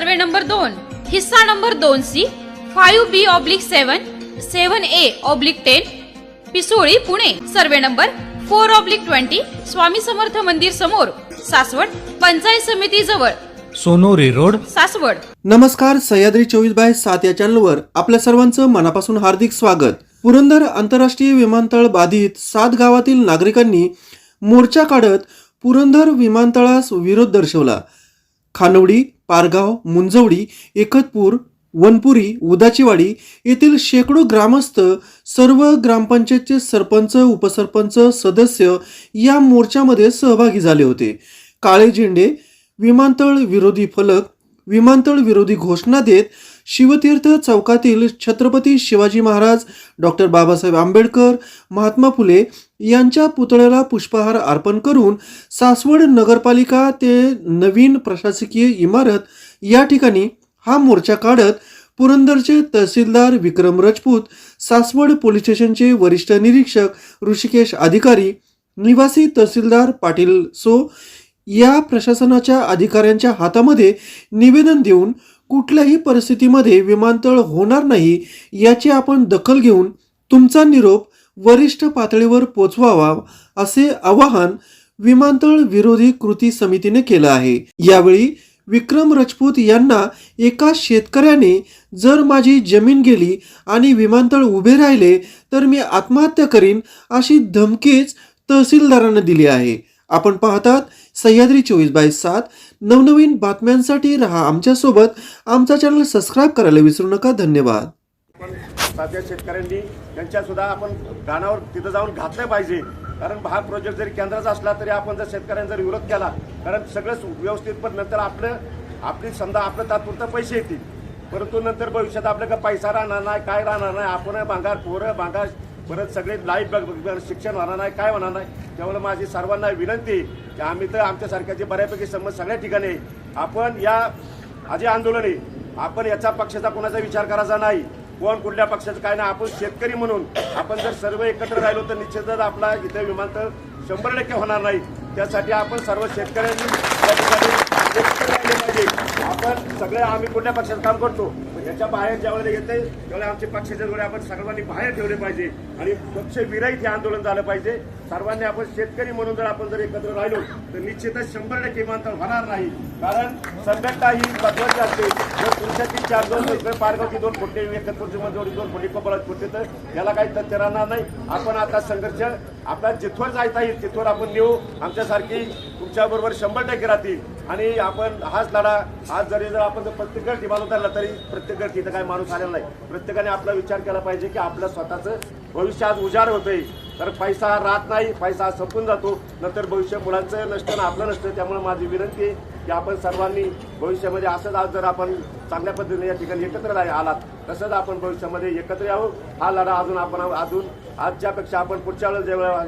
Survey number दोन हिस्सा number दोन C five B oblique seven seven A oblique ten Pisoli Pune. Survey number four oblique twenty Swami Samarth मंदिर समोर सासवड पंचायत समिती जवळ. Sonori road. Saswad. नमस्कार सह्याद्री चोवीस बाय सात या चॅनलवर आपल्या सर्वांचं मनापासून हार्दिक स्वागत. पुरंदर आंतरराष्ट्रीय विमानतळ बाधित सात गावातील नागरिकांनी मोर्चा काढत पुरंदर विमानतळास विरोध दर्शवला. खानवडी पारगाव मुंजवडी एकतपूर वनपुरी उदाचीवाडी येथील शेकडो ग्रामस्थ सर्व ग्रामपंचायतचे सरपंच उपसरपंच सदस्य या मोर्चामध्ये सहभागी झाले होते. काळे झेंडे विमानतळ विरोधी फलक विमानतळ विरोधी घोषणा देत शिवतीर्थ चौकातील छत्रपती शिवाजी महाराज डॉक्टर बाबासाहेब आंबेडकर महात्मा फुले यांच्या पुतळ्याला पुष्पहार अर्पण करून सासवड नगरपालिका ते नवीन प्रशासकीय इमारत या ठिकाणी हा मोर्चा काढत पुरंदरचे तहसीलदार विक्रम राजपूत सासवड पोलीस स्टेशनचे वरिष्ठ निरीक्षक ऋषिकेश अधिकारी निवासी तहसीलदार पाटील सो या प्रशासनाच्या अधिकाऱ्यांच्या हातामध्ये निवेदन देऊन कुठल्याही परिस्थितीमध्ये विमानतळ होणार नाही याची आपण दखल घेऊन तुमचा निरोप वरिष्ठ पातळीवर पोचवावा असे आवाहन विमानतळ विरोधी कृती समितीने केलं आहे. यावेळी विक्रम राजपूत यांना एका शेतकऱ्याने जर माझी जमीन गेली आणि विमानतळ उभे राहिले तर मी आत्महत्या करीन अशी धमकीच तहसीलदारांना दिली आहे. आपण पाहतात सह्याद्री चोवीस बाय सात नवनवीन बातम्यांसाठी रहा आमच्यासोबत. आमचा चॅनल सबस्क्राईब करायला विसरू नका. धन्यवाद. पण साध्या शेतकऱ्यांनी त्यांच्या सुद्धा आपण गाणावर तिथं जाऊन घातलं पाहिजे कारण हा प्रोजेक्ट जरी केंद्राचा असला तरी आपण जर शेतकऱ्यांचा जर विरोध केला कारण सगळंच व्यवस्थित पण नंतर आपलं आपली समजा आपलं तात्पुरतं पैसे येतील परंतु नंतर भविष्यात आपलं का पैसा राहणार नाही काय राहणार नाही आपण भांगार पोरं भांगार परत सगळे लाईफ शिक्षण होणार नाही काय होणार नाही त्यामुळे माझी सर्वांना विनंती की आम्ही तर आमच्यासारख्याचे बऱ्यापैकी समज सगळ्या ठिकाणी आहे. आपण या आधी आंदोलन आहे आपण याचा पक्षाचा कोणाचा विचार करायचा नाही कोण कुठल्या पक्षाचं काय नाही आपण शेतकरी म्हणून. आपण जर सर्व एकत्र राहिलो तर निश्चितच आपला इथे विमानतळ शंभर टक्के होणार नाही. त्यासाठी आपण सर्व शेतकऱ्यांनी आपण सगळे आम्ही कुठल्या पक्षात काम करतो. याच्या बाहेर ज्यावेळेला येते त्यावेळेला आमचे पक्षाचे डोळे आपण सर्वांनी बाहेर ठेवले पाहिजे. आणि पक्ष विरहित हे आंदोलन झालं पाहिजे. सर्वांनी आपण शेतकरी म्हणून जर आपण जर एकत्र राहिलो तर निश्चितच शंभर टक्के विमानतळ होणार नाही. कारण सभ्यता ही महत्वाची असते. जर पुरुषाची चार दोन इकडे पारगावची दोन फुटे एकतपूरची मंजूरी दोन फुटे कपाळात फुटले तर याला काही तथ्य राहणार नाही. आपण आता संघर्ष आपला जिथवर जायचा येईल तिथवर आपण नेऊ. आमच्यासारखी तुमच्याबरोबर शंभर टक्के राहतील. आणि आपण हाच लढा आज जरी जर आपण जर प्रत्येक गट माणूस धरला तरी प्रत्येक गट इथं काही माणूस आलेला नाही. प्रत्येकाने आपला विचार केला पाहिजे की आपलं स्वतःचं भविष्य आज उजाड होतंय. तर पैसा राहत नाही पैसा संपून जातो. नंतर भविष्य मुलांचं नसतं ना आपलं नसतं त्यामुळे माझी विनंती आहे की आपण सर्वांनी भविष्यामध्ये असंच आज जर आपण चांगल्या पद्धतीने या ठिकाणी एकत्र आलात तसंच आपण भविष्यामध्ये एकत्र यावं. हा लढा अजून आपण अजून आजच्यापेक्षा आपण पुढच्या वेळेस जेव्हा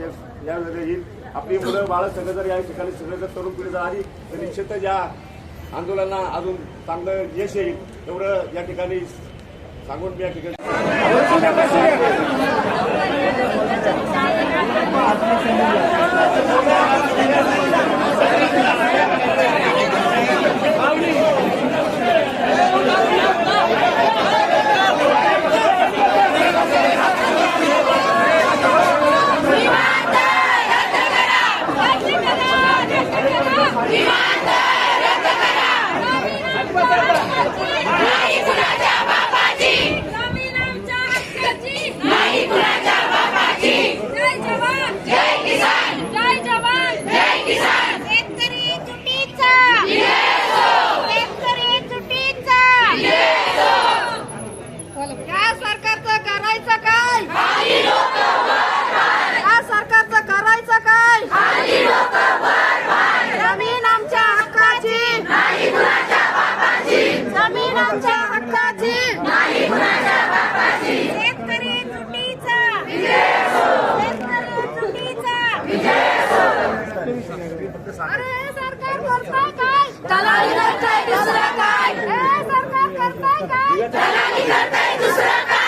यावेळेला येईल आपली मुलं बाळ सगळं जर या ठिकाणी सगळं जर तरुण पिढी जर आली तर निश्चितच या आंदोलनाला अजून चांगलं यश येईल. एवढं या ठिकाणी सांगून मी या ठिकाणी नाही कुणाच्या बापाची जय जवान जय किसान जय जवान जय किसान शेतकरी चुकीचा शेतकरी चुकीचा या सरकारचं करायचं काय? या सरकारचं करायचं काय? जमीन आमच्या हक्काची. जमीन आमच्या हक्काची. शेतकरी चुकीचा. शेतकरी चुकीचा. अरे सरकार करताय काय? दलाली करताय दुसरं काय? हे सरकार करताय काय? दलाली करताय दुसरं काय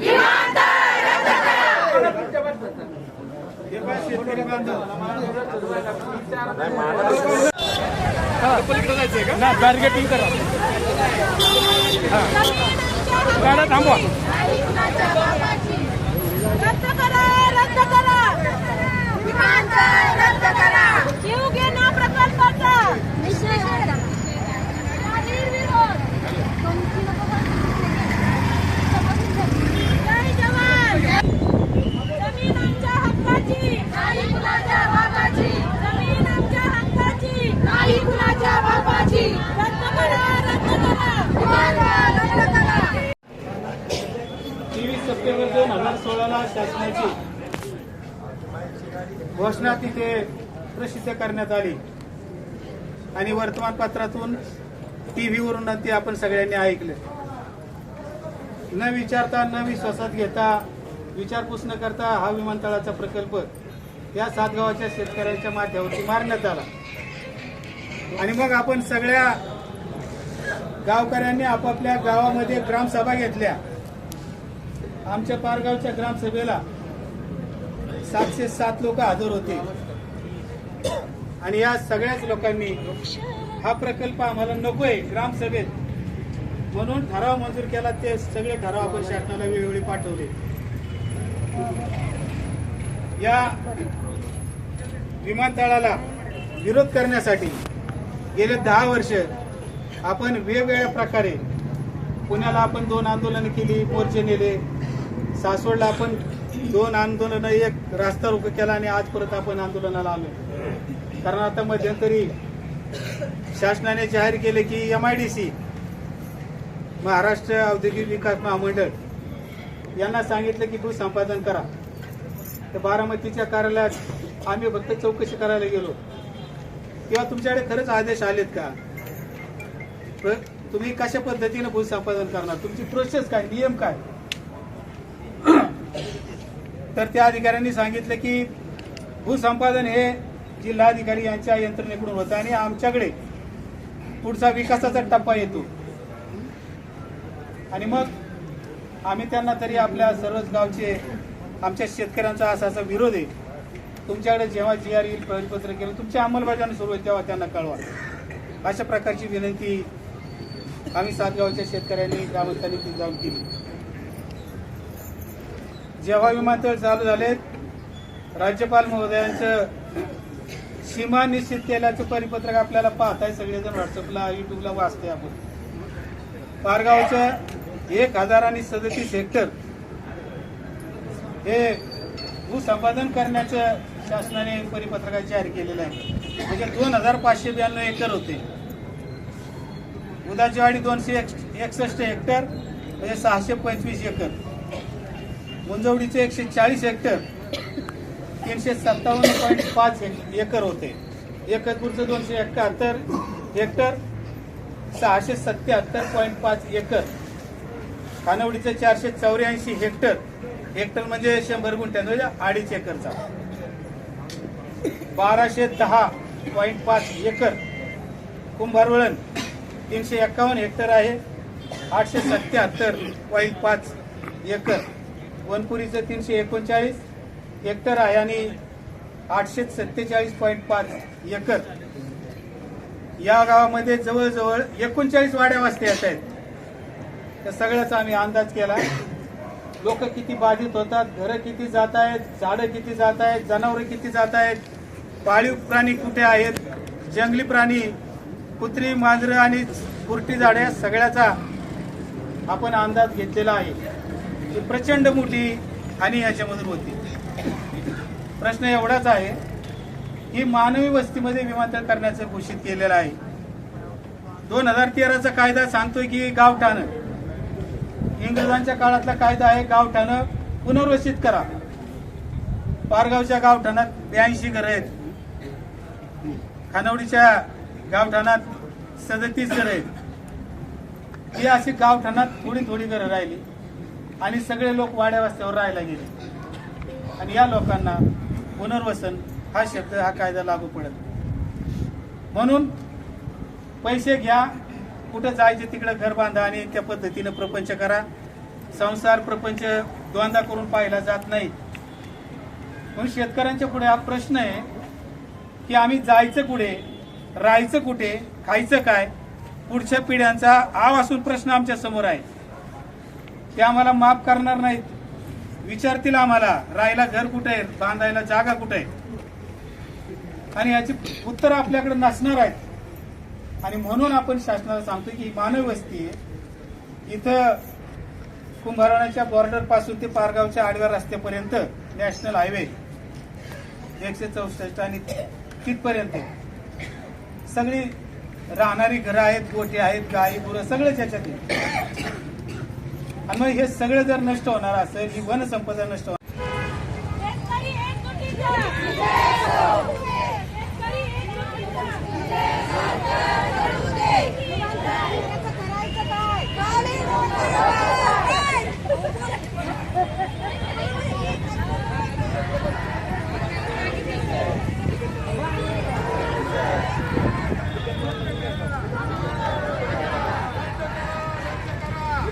इमानदार रद्द करा ना बॅरिगेटिंग करा. गाड्या थांबवा रद्द करा रद्द करा विमानतळ रद्द करा जीव घेणा प्रकल्पाचा जय जवान जमीन आमच्या हक्काची नाही कुणाच्या बापाची जमीन आमच्या हक्काची नाही कुणाच्या बापाची रद्द करा रद्द करा विमानतळ रद्द करा तेवीस सप्टेंबर दोन हजार सोळाला शासनाची घोषणा तिथे प्रसिद्ध करण्यात आली. आणि वर्तमानपत्रातून टीव्हीवरून ती आपण सगळ्यांनी ऐकलं. न विचारता न विश्वासात घेता विचारपूस न करता हा विमानतळाचा प्रकल्प या सातगावाच्या शेतकऱ्यांच्या माथ्यावरती मारण्यात आला. आणि मग आपण सगळ्या गावकऱ्यांनी आपापल्या गावामध्ये ग्रामसभा घेतल्या. आमच्या पारगावच्या ग्रामसभेला सातशे सात लोक हजर होते. आणि या सगळ्याच लोकांनी हा प्रकल्प आम्हाला नकोय ग्रामसभेत. म्हणून ठराव मंजूर केला ते सगळे ठराव आपण शासनाला वेळोवेळी पाठवले. या विमानतळाला विरोध करण्यासाठी गेले दहा वर्ष आपण वेगवेगळ्या प्रकारे पुण्याला आपण दोन आंदोलनं केली मोर्चे नेले सासवडला आपण दोन आंदोलनं एक रास्ता रोको केला आणि आज परत आपण आंदोलनाला आलो. कारण आता मध्यंतरी शासनाने जाहीर केले की M I D C Maharashtra औद्योगिक विकास महामंडळ यांना सांगितलं की भूसंपादन करा. तर बारामतीच्या कार्यालयात आम्ही फक्त चौकशी करायला गेलो. किंवा तुमच्याकडे खरंच आदेश आलेत का? तुम्ही कशा पद्धतीने भूसंपादन करणार? तुमची प्रोसेस काय? नियम काय? तर त्या अधिकाऱ्यांनी सांगितलं की भूसंपादन हे जिल्हाधिकारी यांच्या यंत्रणेकडून होतं आणि आमच्याकडे पुढचा विकासाचा टप्पा येतो. आणि मग आम्ही त्यांना तरी आपल्या सर्वच गावचे आमच्या शेतकऱ्यांचा असा असा विरोध आहे. तुमच्याकडे जेव्हा जी आर येईल प्रवेशपत्र केलं तुमची अंमलबजावणी सुरू होईल तेव्हा त्यांना कळवा. अशा प्रकारची विनंती आम्ही सातगावच्या शेतकऱ्यांनी ग्रामस्थांनी ती जाऊन केली. जेव्हा विमानतळ चालू झाले राज्यपाल महोदयांचं सीमा निश्चित केल्याचं परिपत्रक आपल्याला पाहताय सगळेजण व्हॉट्सअपला युट्यूबला वाचते आपण. पारगावचं एक हजार आणि सदतीस हेक्टर हे भूसंपादन करण्याचं शासनाने परिपत्रकात जाहीर केलेलं आहे. म्हणजे दोन हजार पाचशे ब्याण्णव एकर होते. उदाचीवाडी दोनशे एकसष्ट हेक्टर म्हणजे सहाशे पंचवीस एकर. मुंजवडीचे एकशे चाळीस हेक्टर तीनशे सत्तावन्न पॉईंट पाच एकर होते. एकतपूरचं दोनशे एकाहत्तर हेक्टर सहाशे सत्याहत्तर पॉईंट पाच एकर. खानवडीचं चारशे चौऱ्याऐंशी हेक्टर हेक्टर म्हणजे शंभर गुंठ्यांचा म्हणजे अडीच एकरचा. बाराशे दहा पॉईंट पाच एकर कुंभारवळण तीनशे एक्कावन्न हेक्टर आहे. आठशे सत्याहत्तर पॉईंट पाच एकर. वनपुरीचं तीनशे एकोणचाळीस हेक्टर आहे आणि आठशे सत्तेचाळीस पॉईंट पाच एकर. या गावामध्ये जवळजवळ एकोणचाळीस वाड्या वस्ती येत आहेत. तर सगळ्याचा आम्ही अंदाज केला. लोक किती बाधित होतात घरं किती जात आहेत झाडं किती जात आहेत जनावरं किती जात आहेत पाळीव प्राणी कुठे आहेत जंगली प्राणी कुत्री मांजरं आणि कुरटी झाडे या सगळ्याचा आपण अंदाज घेतलेला आहे. प्रचंड मोठी हानी याच्यामधून होती. प्रश्न एवढाच आहे की मानवी वस्तीमध्ये विमानतळ करण्याचं घोषित केलेलं आहे. दोन हजार तेराचा कायदा सांगतोय की गावठाणं इंग्रजांच्या काळातला कायदा आहे गावठाणं पुनर्वसित करा. पारगावच्या गावठाणात ब्याऐंशी घरं आहेत. खानवडीच्या गावठाणात सदतीस घरं आहेत. ही अशी गावठाणात थोडी थोडी घरं राहिली. आणि सगळे लोक वाड्या वस्त्यावर राहायला गेले. आणि या लोकांना पुनर्वसन हा शब्द हा कायदा लागू पडत म्हणून पैसे घ्या कुठं जायचे तिकडं घर बांधा आणि त्या पद्धतीनं प्रपंच करा. संसार प्रपंच द्वंदा करून पाहिला जात नाही. म्हणून शेतकऱ्यांच्या पुढे हा प्रश्न आहे की आम्ही जायचं कुठे राहायचं कुठे खायचं काय? पुढच्या पिढ्यांचा आवासून प्रश्न आमच्यासमोर आहे. ते आम्हाला माफ करणार नाहीत. विचारतील आम्हाला राहायला घर कुठे आहे? बांधायला जागा कुठे आहे? आणि याची उत्तर आपल्याकडे नसणार आहेत. आणि म्हणून आपण शासनाला सांगतो की ही मानव वस्ती आहे. इथं कुंभारवाड्याच्या बॉर्डरपासून ते पारगावच्या आडव्या रस्त्यापर्यंत नॅशनल हायवे एकशे चौसष्ट आणि तिथपर्यंत. सगळी राहणारी घरं आहेत गोटे आहेत गाई गुरं सगळंच याच्यात आणि मग हे सगळं जर नष्ट होणार असेल ही वनसंपदा नष्ट होणार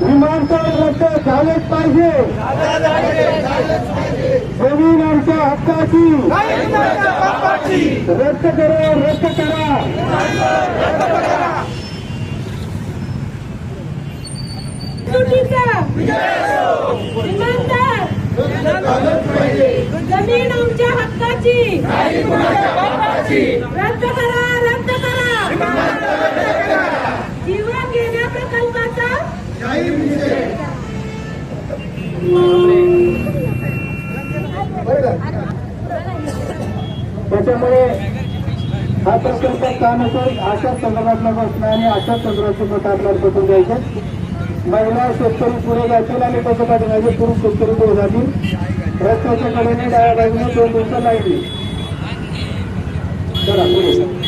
विमानतळ रद्द झालेच पाहिजे. जमीन आमच्या हक्काची. रद्द करा रद्द करा. जमीन आमच्या हक्काची. रद्द करा. त्याच्यामुळे हा प्रकल्प का नसेल अशा संदर्भातला बसणं आणि अशा संदर्भाचे मत आपल्याला पटून द्यायचं महिला शेतकरी पुढे जातील आणि त्याच्या पाठीमागे पुरुष शेतकरी पुढे जातील. रस्त्याच्या कडेने डाव्या बाजूने दोन दिवसात लागली चला पुढे.